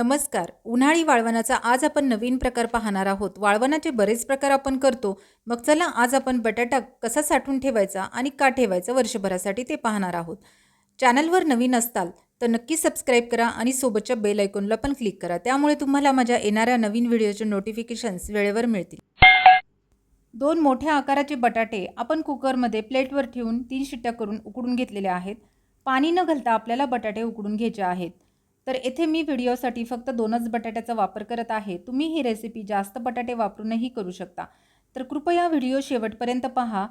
नमस्कार. उन्हाळी वाळवणाचा आज आपण नवीन प्रकार पाहणार आहोत. वाळवणाचे बरेच प्रकार आपण करतो. मग चला आज आपण बटाटा कसा साठवून ठेवायचा आणि का ठेवायचा वर्षभरासाठी ते पाहणार आहोत. चॅनलवर नवीन असताल तर नक्की सबस्क्राईब करा आणि सोबतच्या बेल ऐकूनला पण क्लिक करा. त्यामुळे तुम्हाला माझ्या येणाऱ्या नवीन व्हिडिओचे नोटिफिकेशन्स वेळेवर मिळतील. दोन मोठ्या आकाराचे बटाटे आपण कुकरमध्ये प्लेटवर ठेवून तीन शिट्ट्या करून उकडून घेतलेले आहेत. पाणी न घालता आपल्याला बटाटे उकडून घ्यायचे आहेत. तर येथे मी व्हिडिओसाठी फक्त दोनच बटाट्याचा वापर करत आहे. तुम्ही ही रेसिपी जास्त बटाटे वापरूनही करू शकता. तर कृपया व्हिडिओ शेवटपर्यंत पहा.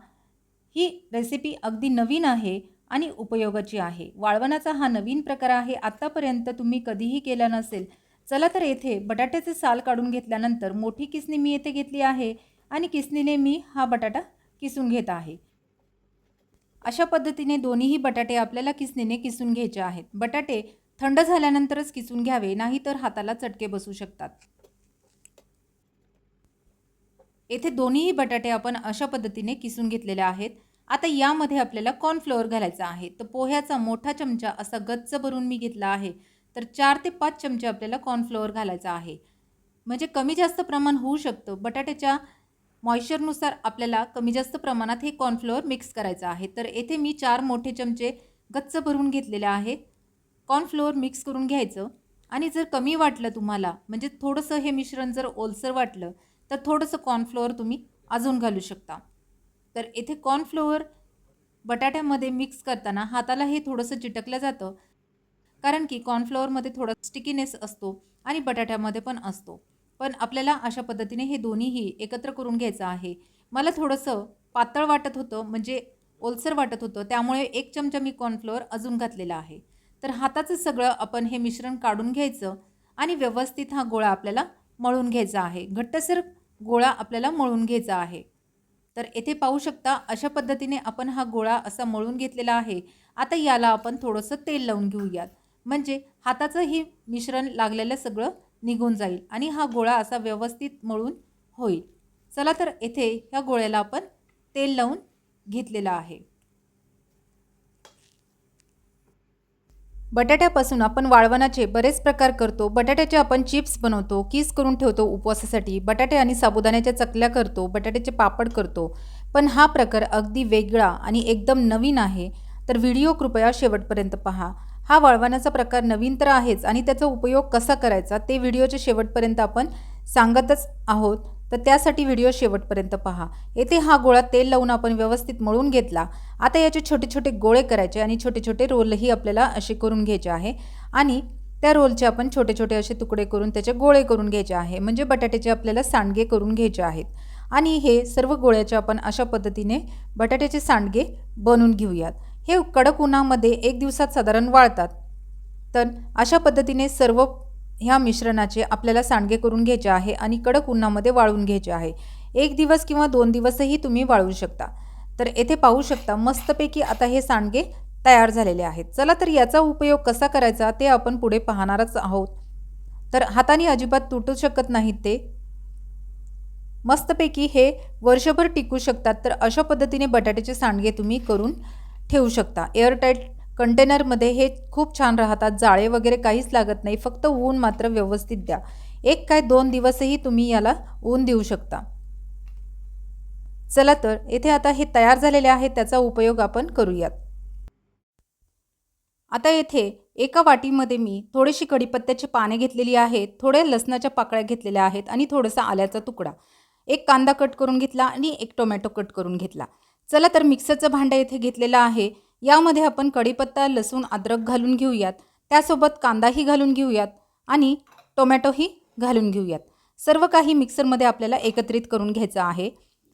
ही रेसिपी अगदी नवीन आहे आणि उपयोगाची आहे. वाळवणाचा हा नवीन प्रकार आहे. आत्तापर्यंत तुम्ही कधीही केला नसेल चला तर येथे बटाट्याचे साल काढून घेतल्यानंतर मोठी किसणी मी येथे घेतली आहे आणि किसणीने मी हा बटाटा किसून घेत आहे. अशा पद्धतीने दोन्हीही बटाटे आपल्याला किसणीने किसून घ्यायचे आहेत. बटाटे थंड झाल्यानंतरच किसून घ्यावे नाहीतर हाताला चटके बसू शकतात. येथे दोन्हीही बटाटे आपण अशा पद्धतीने किसून घेतलेले आहेत. आता यामध्ये आपल्याला कॉर्नफ्लोअर घालायचा आहे. तर पोह्याचा मोठा चमचा असा गच्च भरून मी घेतला आहे. तर चार ते पाच चमचे आपल्याला कॉर्नफ्लोअर घालायचा आहे. म्हणजे कमी जास्त प्रमाण होऊ शकतं. बटाट्याच्या मॉइश्चरनुसार आपल्याला कमी जास्त प्रमाणात हे कॉर्नफ्लोअर मिक्स करायचं आहे. तर येथे मी चार मोठे चमचे गच्च भरून घेतलेले आहेत. कॉर्नफ्लोअर मिक्स करून घ्यायचं. आणि जर कमी वाटलं तुम्हाला म्हणजे थोडंसं हे मिश्रण जर ओलसर वाटलं तर थोडंसं कॉर्नफ्लोअर तुम्ही अजून घालू शकता. तर येथे कॉर्नफ्लोअर बटाट्यामध्ये मिक्स करताना हाताला हे थोडंसं चिटकलं जातं. कारण की कॉर्नफ्लोअरमध्ये थोडा स्टिकीनेस असतो आणि बटाट्यामध्ये पण असतो. पण आपल्याला अशा पद्धतीने हे दोन्हीही एकत्र करून घ्यायचं आहे. मला थोडंसं पातळ वाटत होतं म्हणजे ओलसर वाटत होतं त्यामुळे एक चमचा मी कॉर्नफ्लोअर अजून घातलेला आहे. तर हाताचं सगळं आपण हे मिश्रण काढून घ्यायचं आणि व्यवस्थित हा गोळा आपल्याला मळून घ्यायचा आहे. घट्टसर गोळा आपल्याला मळून घ्यायचा आहे. तर येथे पाहू शकता अशा पद्धतीने आपण हा गोळा असा मळून घेतलेला आहे. आता याला आपण थोडंसं तेल लावून घेऊयात. म्हणजे हाताचं हे मिश्रण लागलेलं सगळं निघून जाईल आणि हा गोळा असा व्यवस्थित मळून होईल. चला तर येथे ह्या गोळ्याला आपण तेल लावून घेतलेलं आहे. बटाट्यापासून आपण वाळवणाचे बरेच प्रकार करतो. बटाट्याचे आपण चिप्स बनवतो किस करून ठेवतो उपवासासाठी. बटाटे आणि साबुदाण्याच्या चकल्या करतो बटाट्याचे पापड करतो. पण हा प्रकार अगदी वेगळा आणि एकदम नवीन आहे. तर व्हिडिओ कृपया शेवटपर्यंत पहा. हा वळवण्याचा प्रकार नवीन तर आहेच आणि त्याचा उपयोग कसा करायचा ते व्हिडिओच्या शेवटपर्यंत आपण सांगतच आहोत. तर त्यासाठी व्हिडिओ शेवटपर्यंत पहा. येथे हा गोळा तेल लावून आपण व्यवस्थित मळून घेतला. आता याचे छोटे छोटे गोळे करायचे आणि छोटे छोटे रोलही आपल्याला असे करून घ्यायचे आहे. आणि त्या रोलचे आपण छोटे छोटे असे तुकडे करून त्याचे गोळे करून घ्यायचे आहे. म्हणजे बटाट्याचे आपल्याला सांडगे करून घ्यायचे आहेत. आणि हे सर्व गोळ्याचे आपण अशा पद्धतीने बटाट्याचे सांडगे बनवून घेऊयात. हे कडक उन्हामध्ये एक दिवसात साधारण वाळतात. तर अशा पद्धतीने सर्व ह्या मिश्रणाचे आपल्याला सांडगे करून घ्यायचे आहे आणि कडक उन्हामध्ये वाळून घ्यायचे आहे. एक दिवस किंवा दोन दिवसही तुम्ही वाळवू शकता. तर येथे पाहू शकता मस्तपैकी आता हे सांडगे तयार झालेले आहेत. चला तर याचा उपयोग कसा करायचा ते आपण पुढे पाहणारच आहोत. तर हाताने अजिबात तुटू शकत नाहीत ते. मस्तपैकी हे वर्षभर टिकू शकतात तर अशा पद्धतीने बटाट्याचे सांडगे तुम्ही करून ठेवू शकता. एअरटाईट कंटेनरमध्ये हे खूप छान राहतात. जाळे वगैरे काहीच लागत नाही. फक्त ऊन मात्र व्यवस्थित द्या. एक काय दोन दिवसही तुम्ही याला ऊन देऊ शकता. चला तर येथे आता हे तयार झालेले आहे त्याचा उपयोग आपण करूयात. आता येथे एका वाटीमध्ये मी थोडीशी कढीपत्त्याची पाने घेतलेली आहेत थोड्या लसणाच्या पाकळ्या घेतलेल्या आहेत आणि थोडासा आल्याचा तुकडा. एक कांदा कट करून घेतला आणि एक टोमॅटो कट करून घेतला. चला तर मिक्सरचं भांडं येथे घेतलेलं आहे. यामध्ये आपण कढीपत्ता लसूण अद्रक घालून घेऊयात. त्यासोबत कांदाही घालून घेऊयात आणि टोमॅटोही घालून घेऊयात. सर्व काही मिक्सरमध्ये आपल्याला एकत्रित करून घ्यायचं आहे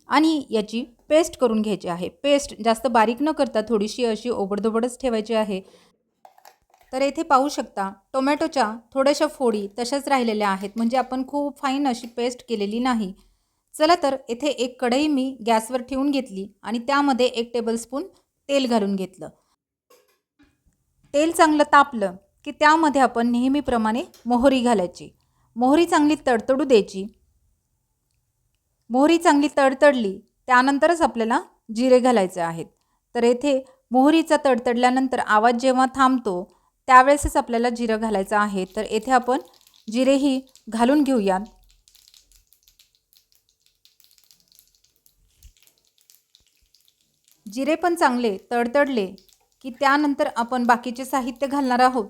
आणि याची पेस्ट करून घ्यायची आहे. पेस्ट जास्त बारीक न करता थोडीशी अशी ओबडधोबडच ठेवायची आहे. तर येथे पाहू शकता टोमॅटोच्या थोड्याशा फोडी तशाच राहिलेल्या आहेत. म्हणजे आपण खूप फाईन अशी पेस्ट केलेली नाही. चला तर येथे एक कढई मी गॅसवर ठेवून घेतली आणि त्यामध्ये एक टेबलस्पून तेल घालून घेतलं. तेल चांगलं तापलं की त्यामध्ये आपण नेहमीप्रमाणे मोहरी घालायची. मोहरी चांगली तडतडू द्यायची. मोहरी चांगली तडतडली त्यानंतरच आपल्याला जिरे घालायचे आहेत. तर येथे मोहरीचा तडतडल्यानंतर आवाज जेव्हा थांबतो त्यावेळेसच आपल्याला जिरं घालायचं आहे. तर येथे आपण जिरेही घालून घेऊयात. जिरे पण चांगले तडतडले की त्यानंतर आपण बाकीचे साहित्य घालणार आहोत.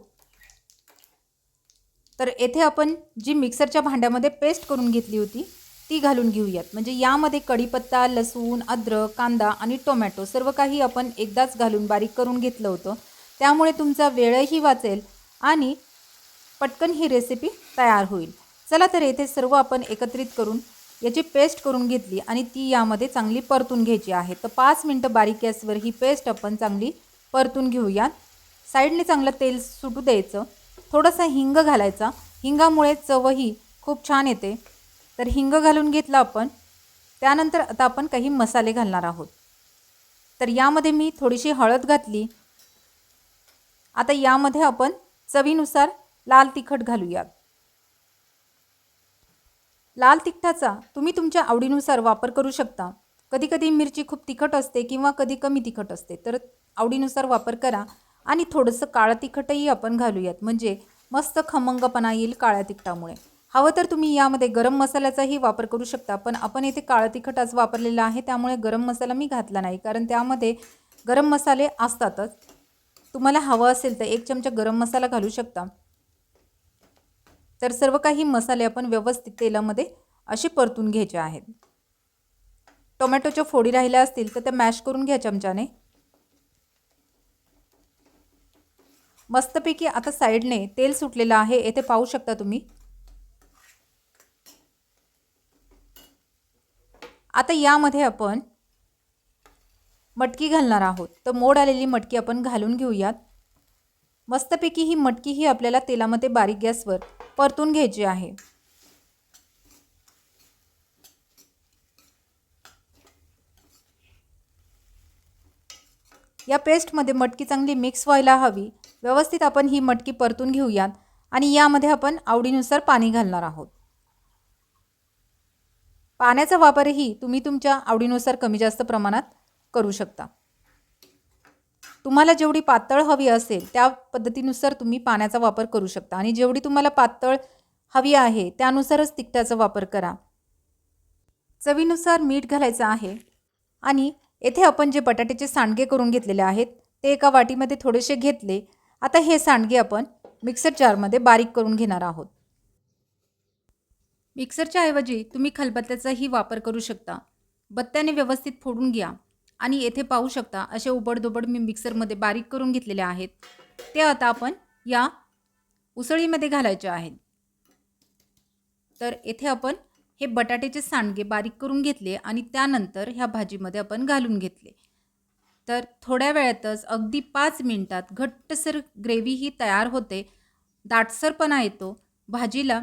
तर येथे आपण जी मिक्सरच्या भांड्यामध्ये पेस्ट करून घेतली होती ती घालून घेऊयात. म्हणजे यामध्ये कढीपत्ता लसूण अद्रक कांदा आणि टोमॅटो सर्व काही आपण एकदाच घालून बारीक करून घेतलं होतं. त्यामुळे तुमचा वेळही वाचेल आणि पटकन ही रेसिपी तयार होईल. चला तर येथे सर्व आपण एकत्रित करून याची पेस्ट करून घेतली आणि ती यामध्ये चांगली परतून घ्यायची आहे. तर पाच मिनटं बारीक गॅसवर ही पेस्ट आपण चांगली परतून घेऊया साईडने चांगलं तेल सुटू द्यायचं. थोडासा हिंग घालायचा. हिंगामुळे चवही खूप छान येते. तर हिंग घालून घेतला आपण. त्यानंतर आता आपण काही मसाले घालणार आहोत. तर यामध्ये मी थोडीशी हळद घातली. आता यामध्ये आपण चवीनुसार लाल तिखट घालूयात. लाल तिखटाचा तुम्ही तुमच्या आवडीनुसार वापर करू शकता. कधीकधी मिरची खूप तिखट असते किंवा कधी कमी तिखट असते. तर आवडीनुसार वापर करा आणि थोडंसं काळं तिखटही आपण घालूयात. म्हणजे मस्त खमंगपणा येईल काळ्या तिखटामुळे. हवं तर तुम्ही यामध्ये गरम मसाल्याचाही वापर करू शकता. पण आपण येथे काळं तिखट आज वापरलेलं आहे त्यामुळे गरम मसाला मी घातला नाही. कारण त्यामध्ये गरम मसाले असतातच. तुम्हाला हवं असेल तर एक चमचा गरम मसाला घालू शकता. तर सर्व काही मसाले आपण व्यवस्थित तेलामध्ये असे परतून घ्यायचे आहेत. टोमॅटोच्या फोडी राहिल्या असतील तर त्या मॅश करून घ्या चमच्याने. मस्तपैकी आता साईडने तेल सुटलेलं आहे येथे पाहू शकता तुम्ही. आता यामध्ये आपण मटकी घालणार आहोत. तर मोड आलेली मटकी आपण घालून घेऊयात. मस्तपैकी ही मटकी ही आपल्याला तेलामध्ये बारीक गॅसवर परतून घ्यायची आहे. या पेस्टमध्ये मटकी चांगली मिक्स व्हायला हवी. व्यवस्थित आपण ही मटकी परतून घेऊयात आणि यामध्ये आपण आवडीनुसार पाणी घालणार आहोत. पाण्याचा वापरही तुम्ही तुमच्या आवडीनुसार कमी जास्त प्रमाणात करू शकता. तुम्हाला जेवढी पातळ हवी असेल त्या पद्धतीनुसार तुम्ही पाण्याचा वापर करू शकता. आणि जेवढी तुम्हाला पातळ हवी आहे त्यानुसारच तिखटाचा वापर करा. चवीनुसार मीठ घालायचं आहे. आणि येथे आपण जे बटाट्याचे सांडगे करून घेतलेले आहेत ते एका वाटीमध्ये थोडेसे घेतले. आता हे सांडगे आपण मिक्सर जारमध्ये बारीक करून घेणार आहोत. मिक्सरच्या ऐवजी तुम्ही खलबत्त्याचाही वापर करू शकता. बत्त्याने व्यवस्थित फोडून घ्या. आणि येथे पाहू शकता असे उबडदोबड मी मिक्सरमध्ये बारीक करून घेतलेले आहेत. ते आता आपण या उसळीमध्ये घालायचे आहेत. तर येथे आपण हे बटाट्याचे सांडगे बारीक करून घेतले आणि त्यानंतर ह्या भाजीमध्ये आपण घालून घेतले. तर थोड्या वेळातच अगदी पाच मिनटात घट्टसर ग्रेव्ही ही तयार होते. दाटसरपणा येतो. भाजीला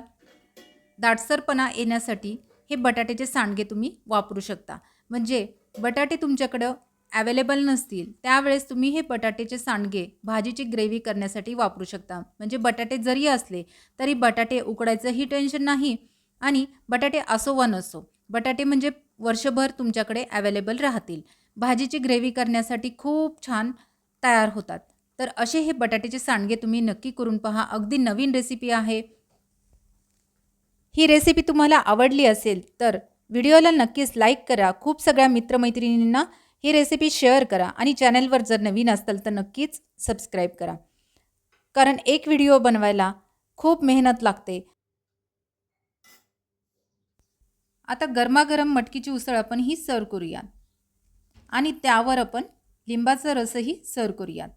दाटसरपणा येण्यासाठी हे बटाट्याचे सांडगे तुम्ही वापरू शकता. म्हणजे बटाटे तुमच्याकडं ॲवेलेबल नसतील त्यावेळेस तुम्ही हे बटाट्याचे सांडगे भाजीची ग्रेव्ही करण्यासाठी वापरू शकता. म्हणजे बटाटे जरी असले तरी बटाटे उकडायचंही टेन्शन नाही आणि बटाटे असो वा नसो बटाटे म्हणजे वर्षभर तुमच्याकडे ॲवेलेबल राहतील. भाजीची ग्रेव्ही करण्यासाठी खूप छान तयार होतात. तर असे हे बटाट्याचे सांडगे तुम्ही नक्की करून पहा. अगदी नवीन रेसिपी आहे. ही रेसिपी तुम्हाला आवडली असेल तर व्हिडिओला नक्कीच लाईक करा. खूप सगळ्या मित्रमैत्रिणींना ही रेसिपी शेअर करा आणि चॅनलवर जर नवीन असाल तर नक्कीच सबस्क्राईब करा. कारण एक व्हिडिओ बनवायला खूप मेहनत लागते. आता गरमागरम मटकीची उसळ आपण ही सर्व करूयात. आणि त्यावर आपण लिंबाचा रसही सर्व करूयात.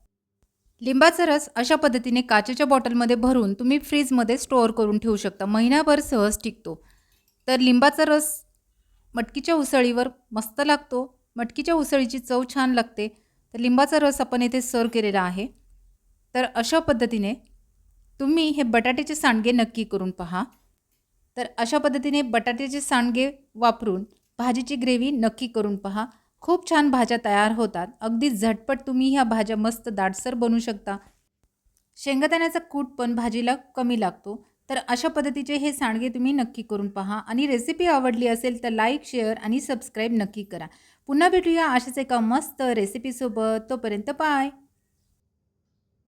लिंबाचा रस अशा पद्धतीने काचेच्या बॉटलमध्ये भरून तुम्ही फ्रीजमध्ये स्टोअर करून ठेवू शकता. महिनाभर सहज टिकतो. तर लिंबाचा रस मटकीच्या उसळीवर मस्त लागतो. मटकीच्या उसळीची चव छान लागते. तर लिंबाचा रस आपण येथे सर्व केलेला आहे. तर अशा पद्धतीने तुम्ही हे बटाट्याचे सांडगे नक्की करून पहा. तर अशा पद्धतीने बटाट्याचे सांडगे वापरून भाजीची ग्रेव्ही नक्की करून पहा. खूप छान भाज्या तयार होतात. अगदी झटपट तुम्ही ह्या भाज्या मस्त दाटसर बनवू शकता. शेंगदाण्याचा कूट पण भाजीला कमी लागतो. तर अशा पद्धतीचे हे सांडगे तुम्ही नक्की करून पहा. आणि रेसिपी आवडली असेल तर लाईक शेअर आणि सबस्क्राईब नक्की करा. पुन्हा भेटूया अशाच एका मस्त रेसिपीसोबत तोपर्यंत बाय